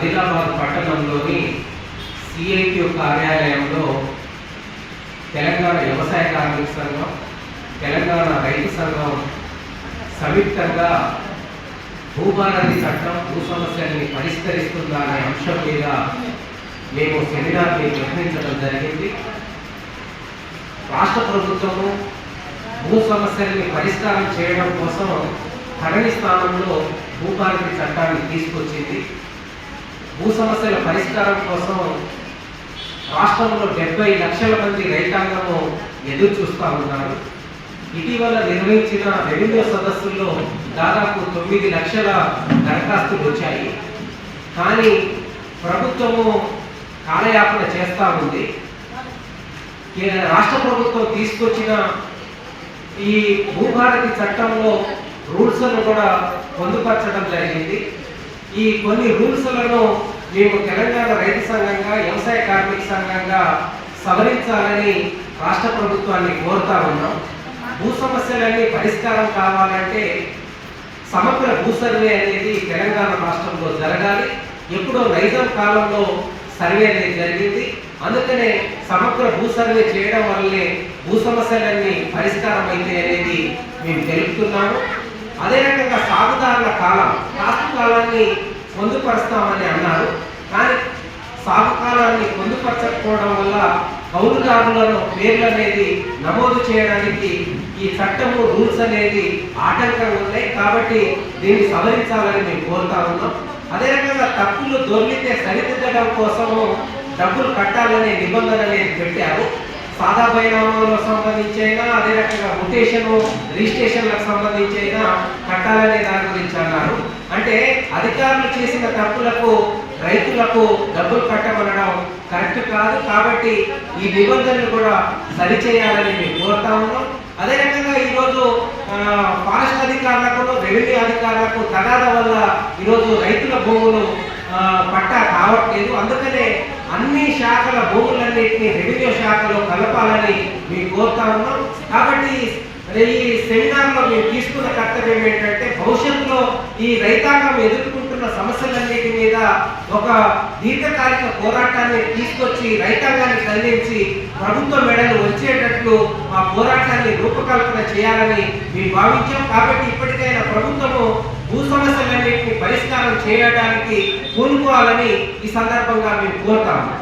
ఆదిలాబాద్ పట్టణంలోని సిఐటి కార్యాలయంలో తెలంగాణ వ్యవసాయ కార్మిక సంఘం తెలంగాణ రైతు సంఘం సంయుక్తంగా భూభారతి చట్టం భూ సమస్యల్ని పరిష్కరిస్తుందా అనే అంశం మీద మేము సెమినార్ని నిర్వహించడం జరిగింది. రాష్ట్ర ప్రభుత్వము భూ సమస్యల్ని పరిష్కారం చేయడం కోసం ధరణి స్థానంలో భూభారతి చట్టాన్ని తీసుకొచ్చింది. భూ సమస్యల పరిష్కారం కోసం రాష్ట్రంలో డెబ్బై లక్షల మంది రైతాంగము ఎదురు చూస్తూ ఉన్నారు. ఇటీవల నిర్వహించిన రెవెన్యూ సదస్సుల్లో దాదాపు తొమ్మిది లక్షల దరఖాస్తులు వచ్చాయి. కానీ ప్రభుత్వము కాలయాపన చేస్తూ ఉంది. రాష్ట్ర ప్రభుత్వం తీసుకొచ్చిన ఈ భూభారతి చట్టంలో రూల్స్లను కూడా పొందుపరచడం జరిగింది. ఈ కొన్ని రూల్స్లను మేము తెలంగాణ రైతు సంఘంగా వ్యవసాయ కార్మిక సంఘంగా సవరించాలని రాష్ట్ర ప్రభుత్వాన్ని కోరుతా ఉన్నాం. భూ సమస్యలన్నీ పరిష్కారం కావాలంటే సమగ్ర భూ సర్వే అనేది తెలంగాణ రాష్ట్రంలో జరగాలి. ఎప్పుడో నైజం కాలంలో సర్వే అనేది జరిగింది. అందుకనే సమగ్ర భూ సర్వే చేయడం వల్లనే భూ సమస్యలన్నీ పరిష్కారం అయితే అనేది మేము తెలుపుతున్నాము. అదే రకంగా సాగుదారుల కాలం రాష్ట్ర కాలాన్ని పొందుపరుస్తామని అన్నారు. కానీ సాగుకాలాన్ని పొందుపరచకపోవడం వల్ల కౌలుదారులను పేర్లు అనేది నమోదు చేయడానికి ఈ చట్టము రూల్స్ అనేది ఆటంకం ఉన్నాయి కాబట్టి దీన్ని సవరించాలని మేము కోరుతా ఉన్నాం. అదే రకంగా తప్పులు దొర్లితే సరిదిద్దడం కోసము డబ్బులు కట్టాలనే నిబంధన అనేది పెట్టారు. సాదా సంబంధించి అయినా అదే రకంగా ముటేషన్ రిజిస్ట్రేషన్లకు సంబంధించి అయినా కట్టాలనే దాని గురించి అన్నారు. అంటే అధికారులు చేసిన తప్పులకు రైతులకు డబ్బులు కట్టమనడం కరెక్ట్ కాదు. కాబట్టి ఈ నిబంధనలు కూడా సరిచేయాలని మేము కోరుతా ఉన్నాం. అదే రకంగా ఈరోజు ఫారెస్ట్ అధికారులకు రెవెన్యూ అధికారులకు తగాద వల్ల ఈరోజు రైతుల భూములు పట్టా కావట్లేదు. అందుకనే అన్ని శాఖల భూములన్నింటినీ రెవెన్యూ శాఖలో కలపాలని మేము కోరుతా ఉన్నాం. కాబట్టి ఈ సెమినార్లో మేము తీసుకున్న కర్తవ్యం ఏంటంటే భవిష్యత్తులో ఈ రైతాంగం ఎదుర్కొంటున్న సమస్యలన్నిటి మీద ఒక దీర్ఘకాలిక పోరాటాన్ని తీసుకొచ్చి రైతాంగాన్ని కదిలించి ప్రభుత్వ మెడలు వచ్చేటట్లు ఆ పోరాటాన్ని రూపకల్పన చేయాలని మేము భావించాం. కాబట్టి ఇప్పటికైనా ప్రభుత్వము భూ సమస్యలన్నింటినీ పరిష్కారం చేయడానికి పూనుకోవాలని ఈ సందర్భంగా మేము కోరుతాము.